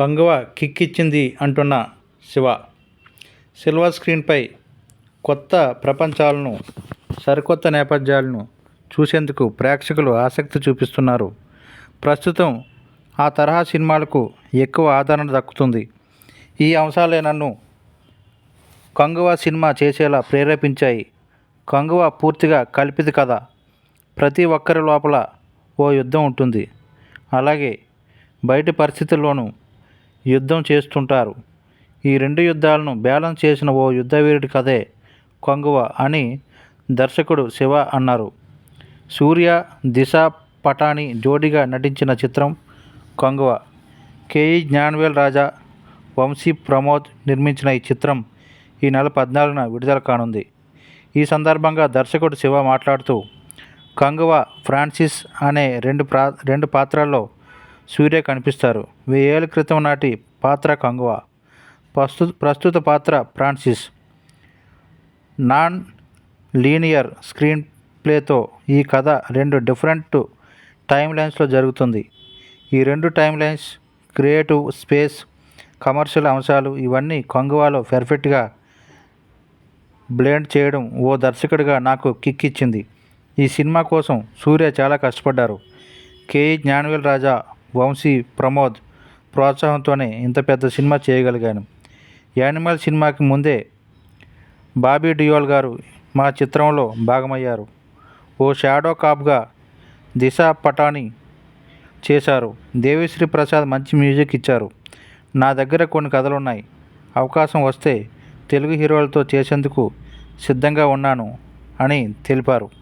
కంగువ కిక్కిచ్చింది అంటున్న శివ. సిల్వర్ స్క్రీన్పై కొత్త ప్రపంచాలను సరికొత్త నేపథ్యాలను చూసేందుకు ప్రేక్షకులు ఆసక్తి చూపిస్తున్నారు. ప్రస్తుతం ఆ తరహా సినిమాలకు ఎక్కువ ఆదరణ దక్కుతుంది. ఈ అంశాలే నన్ను కంగువ సినిమా చేసేలా ప్రేరేపించాయి. కంగువ పూర్తిగా కల్పిత కథ. ప్రతి ఒక్కరి లోపల ఓ యుద్ధం ఉంటుంది. అలాగే బయటి పరిస్థితుల్లోనూ యుద్ధం చేస్తుంటారు. ఈ రెండు యుద్ధాలను బ్యాలెన్స్ చేసిన ఓ యుద్ధవీరుడి కథే కొంగువ అని దర్శకుడు శివ అన్నారు. సూర్య దిశ పటాని జోడిగా నటించిన చిత్రం కొంగువ. కేఈ జ్ఞానవేల్ రాజా వంశీ ప్రమోద్ నిర్మించిన ఈ చిత్రం ఈ నెల పద్నాలుగున విడుదల కానుంది. ఈ సందర్భంగా దర్శకుడు శివ మాట్లాడుతూ కంగువ ఫ్రాన్సిస్ అనే రెండు ప్రా రెండు పాత్రల్లో సూర్య కనిపిస్తారు. వెయ్యేళ్ళ క్రితం నాటి పాత్ర కంగువ. ప్రస్తుత ప్రస్తుత పాత్ర ఫ్రాన్సిస్. నాన్ లీనియర్ స్క్రీన్ ప్లేతో ఈ కథ రెండు డిఫరెంట్ టైం లైన్స్లో జరుగుతుంది. ఈ రెండు time lines creative space commercial అంశాలు ఇవన్నీ కొంగువాలో పెర్ఫెక్ట్గా బ్లెండ్ చేయడం ఓ దర్శకుడిగా నాకు కిక్ ఇచ్చింది ఈ సినిమా కోసం సూర్య చాలా కష్టపడ్డారు. కేఈ జ్ఞానవేల్ రాజా వంశీ ప్రమోద్ ప్రోత్సాహంతోనే ఇంత పెద్ద సినిమా చేయగలిగాను. యానిమల్ సినిమాకి ముందే బాబీ డియోల్ గారు మా చిత్రంలో భాగమయ్యారు. ఓ షాడో కాప్గా దిశ పటాని చేశారు. దేవిశ్రీ ప్రసాద్ మంచి మ్యూజిక్ ఇచ్చారు. నా దగ్గర కొన్ని కథలు ఉన్నాయి అవకాశం వస్తే తెలుగు హీరోలతో చేసేందుకు సిద్ధంగా ఉన్నాను అని తెలిపారు.